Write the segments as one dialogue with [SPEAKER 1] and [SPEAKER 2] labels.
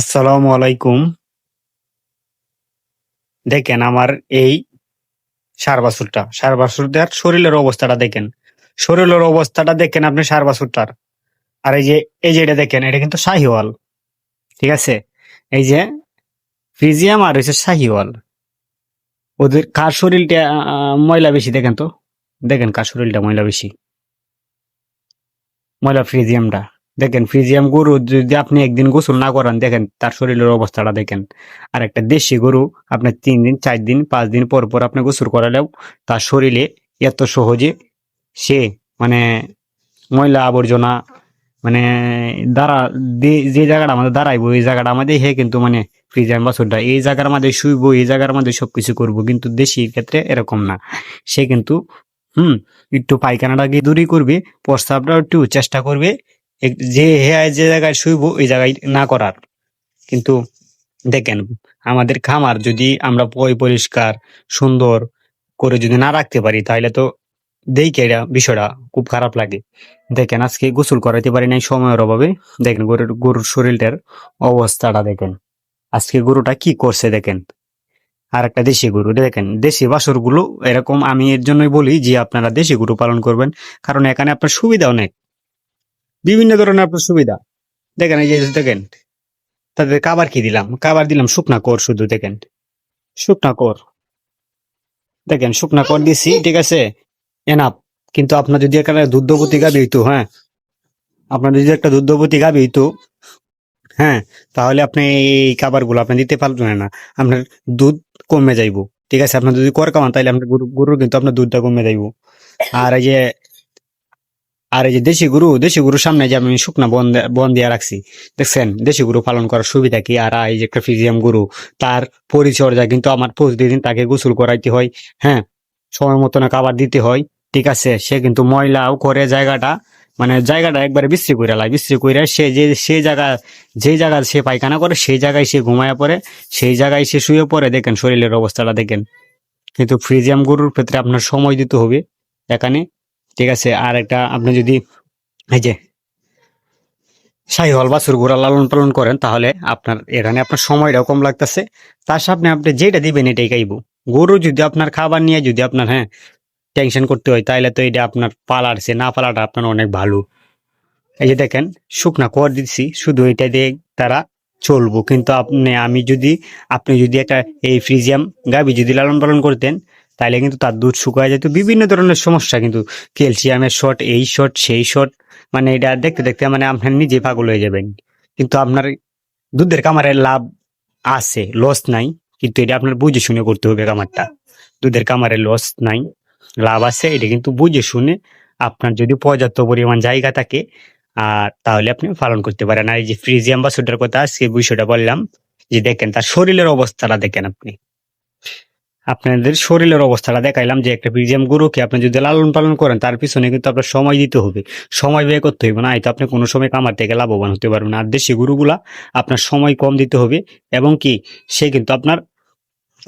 [SPEAKER 1] আসসালামু আলাইকুম। দেখেন আমার এই সার বাছুরটা, সার বাছুরটার শরীরের অবস্থাটা দেখেন। শরীরের অবস্থাটা দেখেন আপনি সার বাছুরটার। আর এই যে এই যে এটা দেখেন, এটা কিন্তু শাহিওয়াল। ঠিক আছে? এই যে ফ্রিজিয়াম আর হচ্ছে শাহিওয়াল। ওদের কার শরীরটা ময়লা বেশি দেখেন তো? দেখেন কার শরীরটা ময়লা বেশি। ময়লা ফ্রিজিয়ামটা। দেখেন, ফ্রিজিয়াম গরু যদি আপনি একদিন গোসল না করান, দেখেন তার শরীরের অবস্থাটা দেখেন। আর একটা দেশি গরু আপনার তিন দিন, চার দিন, পাঁচ দিন পর পর আপনি গোসল করালেও তার শরীরে এত সহজে সে মানে ময়লা আবর্জনা মানে দাঁড়া, যে- জায়গাটা আমাদের দাঁড়াইবো এই জায়গাটা আমাদের হে কিন্তু মানে ফ্রিজিয়াম বাছরটা, এই জায়গার মধ্যে শুইবো, এই জায়গার মধ্যে সবকিছু করব, কিন্তু দেশি ক্ষেত্রে এরকম না। সে কিন্তু, হুম, একটু পায়খানাটা পায়খানাটাকে দূরই করবে প্রস্তাবটা একটু চেষ্টা করবে যে হ্যাঁ যে জায়গায় শুইবো, ওই জায়গায় না করার। কিন্তু দেখেন, আমাদের খামার যদি আমরা পয় পরিষ্কার, সুন্দর করে যদি না রাখতে পারি, তাহলে তো দেখে এটা বিষয়টা খুব খারাপ লাগে। দেখেন, আজকে গোসল করাইতে পারি নাই সময়ের অভাবে। দেখেন, গরুর গরুর শরীরটার অবস্থাটা দেখেন। আজকে গরুটা কি করছে দেখেন? আর একটা দেশি গরু, দেখেন, দেশি বাছুরগুলো এরকম আমি এর জন্যই বলি যে, আপনারা দেশি গরু পালন করবেন। কারণ এখানে আপনার সুবিধা অনেক। বিভিন্ন ধরনের আপনার সুবিধা। দেখেন এই যে দেখেন, তাদের কাবার কি দিলাম? কাবার দিলাম শুকনা কর শুধু, দেখেন। শুকনা কর। দেখেন, শুকনা কর দিছি, ঠিক আছে? এনাপ কিন্তু আপনার যদি এখানে দুধবতী গাবি হইতো হ্যাঁ? আপনার যদি একটা দুধবতী গাবি হইতো হ্যাঁ? তাহলে আপনি এই খাবারগুলো আপনি দিতে পারবেন না। আপনার দুধ কমে যাইবো। ঠিক আছে? আপনার যদি কর কামান, তাহলে আপনার গরু, গরুর কিন্তু আপনার দুধটা কমে যাইবো। আর এই যে আর এই যে দেশি গরু, দেশি গরুর সামনে যে আমি শুকনা বন দিয়ে রাখছি, দেখছেন? দেশি গরু পালন করার সুবিধা কি? আর এই যে একটা ফিজিয়াম গরু, তার পরিচর্যা কিন্তু আমার প্রতিদিন তাকে গোসল করাইতে হয় হ্যাঁ? সময় মতন খাবার দিতে হয়, ঠিক আছে? সে কিন্তু ময়লাও করে জায়গাটা মানে জায়গাটা একবারে বিশ্রী করে লাই বিশ্রী করে সে যে সেই জায়গা, যে জায়গা সে পায়খানা করে, সেই জায়গায় সে ঘুমায় পড়ে, সেই জায়গায় সে শুয়ে পড়ে, দেখেন শরীরের অবস্থাটা, দেখেন। কিন্তু ফ্রিজিয়াম গরুর ক্ষেত্রে আপনার সময় দিতে হবে, এখানে ঠিক আছে, আর একটা আপনি যদি এই যে শাহিওয়াল বাছুর গোড়া লালন পালন করেন, তাহলে আপনার এখানে আপনার সময়টাও কম লাগতেছে। তার সামনে আপনি যেটা দিবেন এটাই খাইবো। গরু যদি আপনার খাবার নিয়ে যদি আপনার হ্যাঁ টেনশন করতে হয় তাহলে তো এটা আপনার পালারছে না পালাটা আপনার অনেক ভালো। এই যে দেখেন, শুকনা কর দিচ্ছি শুধু এটা দিয়ে তারা চলবো। কিন্তু আপনি, আমি যদি, আপনি যদি একটা এই ফ্রিজিয়াম গাবি যদি লালন পালন করতেন তাহলে কিন্তু তার দুধ শুকায় যেত বিভিন্ন ধরনের সমস্যা কিন্তু ক্যালসিয়ামের শর্ট এই শর্ট সেই শর্ট মানে এটা দেখতে দেখতে মানে আপনার নিজে পাগল হয়ে যাবেন। কিন্তু আপনার দুধের কামারের লাভ আছে লস নাই, কিন্তু এটা আপনার বুঝে শুনে করতে হবে কামারটা দুধের কামারের লস নাই, লাভ আছে, এটা কিন্তু বুঝে শুনে আপনার যদি পর্যাপ্ত পরিমাণ জায়গা থাকে, আর তাহলে আপনি পালন করতে পারেন। আর এই যে ফ্রিজিয়াম বা সুটার কথা সে বিষয়টা বললাম, যে দেখেন তার শরীরের অবস্থাটা দেখেন আপনি। আপনাদের শরীরের অবস্থাটা দেখাইলাম যে একটা ফ্রিজিয়াম গরুকে আপনি যদি লালন পালন করেন, তার পিছনে কিন্তু আপনার সময় দিতে হবে। সময় ব্যয় করতে হবে না হয়তো আপনি কোনো সময় কামার থেকে লাভবান হতে পারবেন আর দেশি গরুগুলা আপনার সময় কম দিতে হবে এবং কি, সে কিন্তু আপনার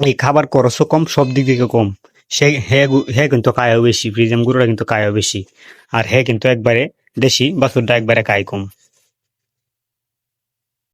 [SPEAKER 1] এই খাবার খরচও কম, সব দিক থেকে কম। সে, হে গু- হে কিন্তু কায়ও বেশি ফ্রিজিয়াম গরুরা কিন্তু কায়ও বেশি। আর হে কিন্তু একবারে দেশি, বাছুরটা একবারে কায় কম।